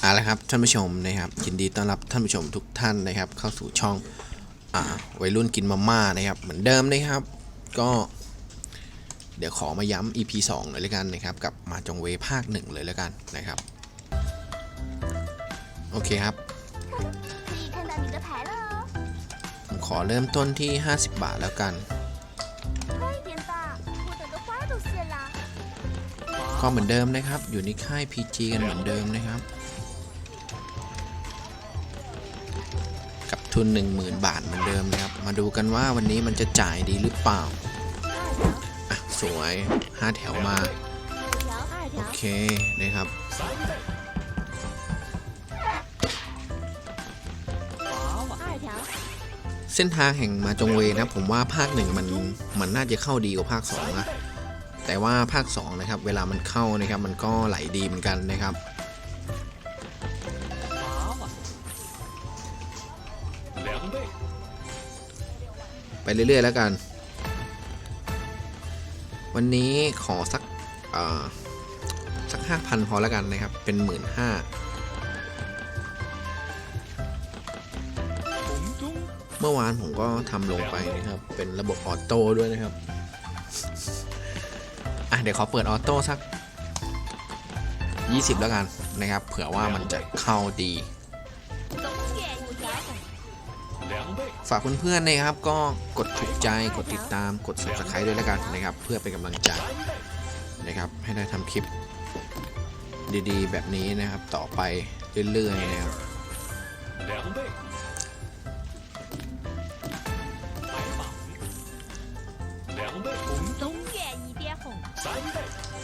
เอาละครับท่านผู้ชมนะครับยินดีต้อนรับท่านผู้ชมทุกท่านนะครับ เข้าสู่ช่องอวัยรุ่นกินมาม่านะครับเหมือนเดิมนะครับ ก็ เดี๋ยวขอมาย้ำ EP 2เลยละกันนะครับกับมาจงเวภาค 1 เลยละกันนะครับโอเคครับผมขอเริ่มต้นที่ 50 บาทแล้วกันก็เหมือนเดิมนะครับ อยู่ในค่าย PG กันเหมือนเดิมนะครับ ทุน 10,000 บาทเหมือนเดิมนะครับ มาดูกันว่าวันนี้มันจะจ่ายดีหรือเปล่าอะสวย 5 แถวมา โอเคนะครับ เส้นทางแห่งมาจงเวนะ ผมว่าภาคหนึ่งมันมันน่าจะเข้าดีกว่าภาค2นะแต่ว่าภาค2นะครับ เวลามันเข้านะครับ มันก็ไหลดีเหมือนกันนะครับ ไปเรื่อย ๆ แล้วกัน วันนี้ขอสักสักห้าพัพอแล้วกันนะครับ เป็นหมื่นห้าเมื่อวานผมก็ทำลงไปนะครับ เป็นระบบออโต้ด้วยนะครับ อะ เดี๋ยวขอเปิดออโต้สัก 20 แล้วกันนะครับ เผื่อว่ามันจะเข้าดี ฝากเพื่อนๆนะครับ ก็กดถูกใจกดติดตามกด subscribe ด้วยแล้วกันนะครับ เพื่อเป็นกำลังใจนะครับ ให้ได้ทำคลิป ดีๆ แบบนี้นะครับต่อไปเรื่อยๆนะครับ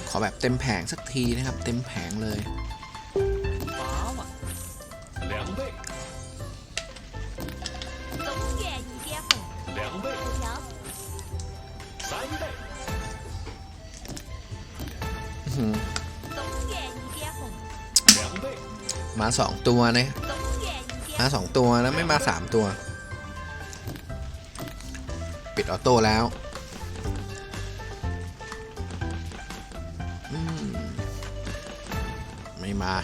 ขอแบบเต็มแผงสักทีนะครับ เต็มแผงเลย มาสองตัวนะมาสองตัวแล้วไม่มาสามตัว ปิดออโต้แล้วไม่มา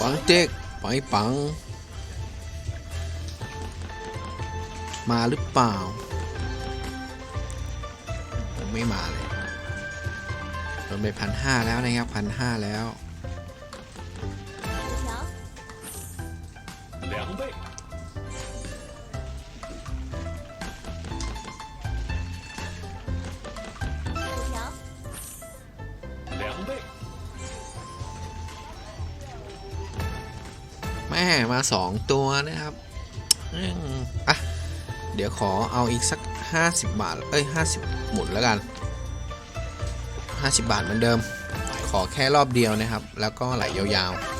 ปังเจ๊กไปปังปง มาหรือเปล่ายัไม่มาเลยโดนไปพันห้าแล้วนะครับพันห้าแล้วแม่มาสองตัวนะครับอะ เดี๋ยวขอเอาอีกสัก 50 บาท เอ้ย 50 หมุนแล้วกัน 50 บาทเหมือนเดิม ขอแค่รอบเดียวนะครับ แล้วก็ไหลยาวๆ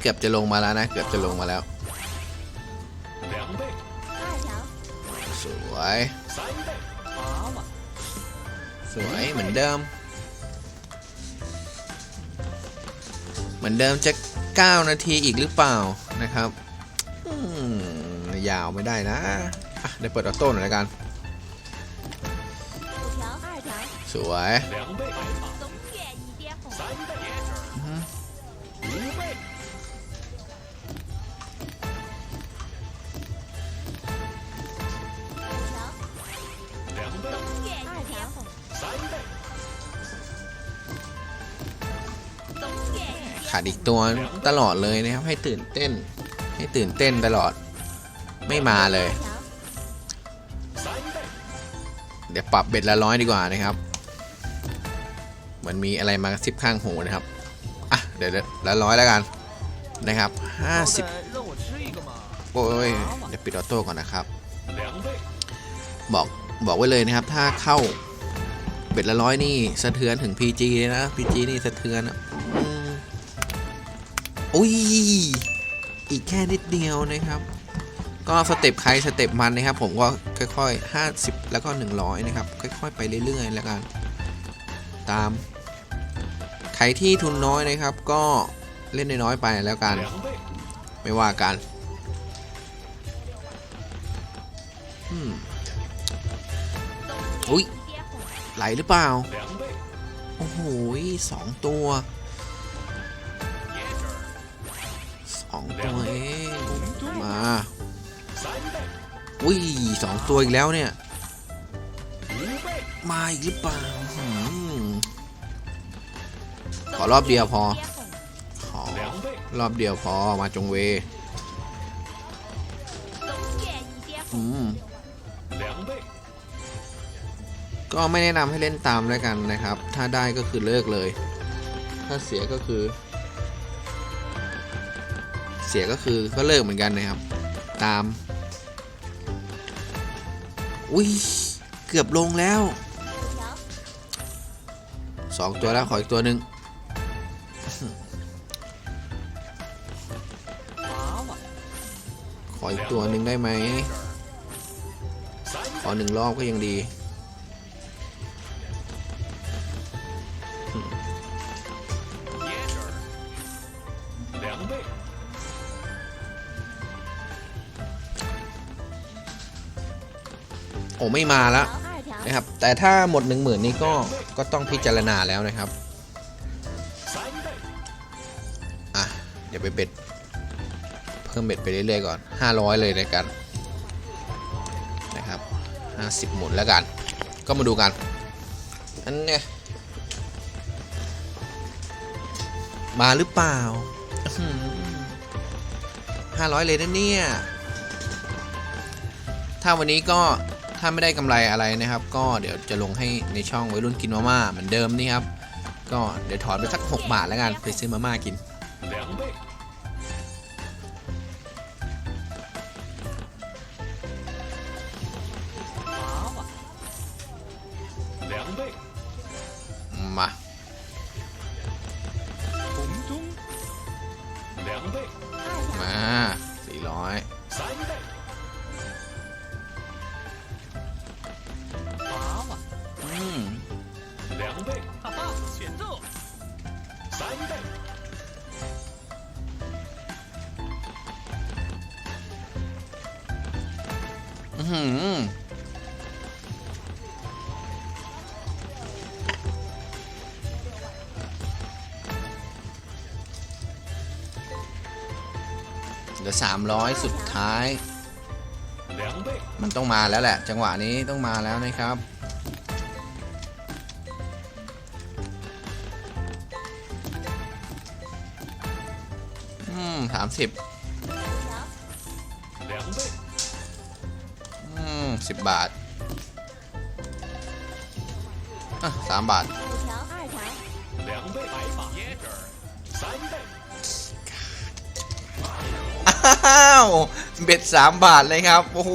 เกือบจะลงมาแล้วนะ เกือบจะลงมาแล้ว สวย สวยเหมือนเดิม เหมือนเดิมจะ 9 นาทีอีกหรือเปล่านะครับยาวไม่ได้นะเดี๋ยวเปิดออโต้หน่อยละกัน สวย ขาดอีกตัวตลอดเลยนะครับ ให้ตื่นเต้น ให้ตื่นเต้นตลอด ไม่มาเลย เดี๋ยวปรับเบ็ดละร้อยดีกว่านะครับ เหมือนมีอะไรมาซิบข้างหูนะครับ อะ เดี๋ยวละร้อยแล้วกันนะครับห้าสิบโอ้ย เดี๋ยวปิดออโต้ก่อนนะครับ บอกบอกไว้เลยนะครับ ถ้าเข้าเบ็ดละร้อยนี่สะเทือนถึง PG เลยนะ PG นี่สะเทือนนะ อุ้ย อีกแค่นิดเดียวนะครับ ก็สเต็ปใครสเต็ปมันนะครับ ผมก็ค่อยๆ 50 แล้วก็ 100 นะครับ ค่อยๆ ไปเรื่อยๆ แล้วกัน ตาม ใครที่ทุนน้อยนะครับ ก็เล่นน้อยๆ ไปแล้วกัน ไม่ว่ากันอุ้ยไหลหรือเปล่า โอ้โหสองตัว มาอุ้ยสองตัวอีกแล้วเนี่ย มาอีกหรือเปล่าขอรอบเดียวพอ ขอรอบเดียวพอมาจงเวอืมก็ไม่แนะนำให้เล่นตามแล้วกันนะครับ ถ้าได้ก็คือเลิกเลย ถ้าเสียก็คือ เสียก็คือก็เลิกเหมือนกันนะครับ ตาม อุ้ยเกือบลงแล้วสองตัวแล้วขออีกตัวหนึ่งขออีกตัวหนึ่งได้ไหม ขอหนึ่งรอบก็ยังดี โอ้ไม่มาแล้วนะครับ แต่ถ้าหมด 1 0,000 นี้ก็ก็ต้องพิจารณาแล้วนะครับอะเดี๋ยวไปเบ็ด เพิ่มเบ็ดไปเรื่อยๆก่อน 500 เลยแล้วกันนะครับ 50 หมุนแล้วกัน ก็มาดูกันอันเนี้ยมาหรือเปล่า500 เลยนะเนี่ย ถ้าวันนี้ก็ ถ้าไม่ได้กำไรอะไรนะครับ ก็เดี๋ยวจะลงให้ในช่องวัยรุ่นกินมาม่าเหมือนเดิมนี่ครับ ก็เดี๋ยวถอนไปสัก 6 บาทแล้วกันไปซื้อมาม่ากิน เหลือ 300 สุดท้าย มันต้องมาแล้วแหละ จังหวะนี้ต้องมาแล้วนะครับ อืมสามสิบอืมสิบบาทอะสามบาทาวเบ็ดสามบาทเลยครับโอ้โห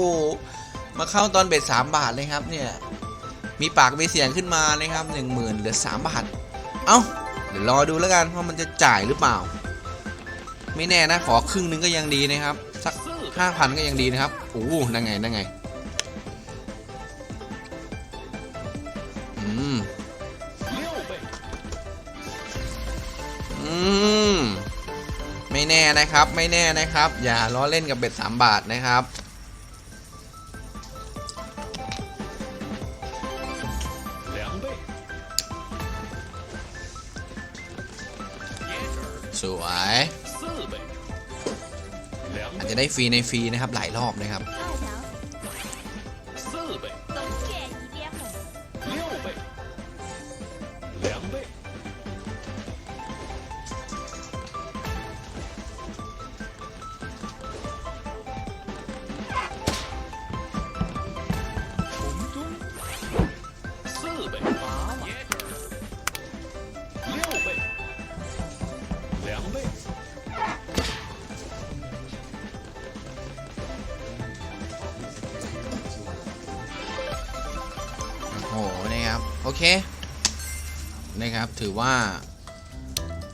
มาเข้าตอนเบ็ดสามบาทเลยครับเนี่ยมีปากมีเสียงขึ้นมานะครับหนึ่งหมื่นเหลือสามบาทเอ้าเดี๋ยวรอดูแล้วกันว่ามันจะจ่ายหรือเปล่า ไม่แน่นะขอครึ่งนึงก็ยังดีนะครับ สัก，ห้าพันก็ยังดีนะครับโอ้นั่งไงนั่งไงอืม นะครับ ไม่แน่นะครับ อย่าล้อเล่นกับเบ็ด 3 บาทนะครับ สวย อาจจะได้ฟรีในฟรีนะครับหลายรอบนะครับ นะครับ โอเค นะครับ ถือว่า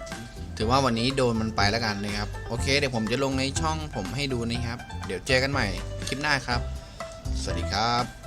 ถือถือว่าวันนี้โดนมันไปแล้วกันนะครับ โอเค เดี๋ยวผมจะลงในช่องผมให้ดูนะครับ เดี๋ยวเจอกันใหม่คลิปหน้าครับ สวัสดีครับ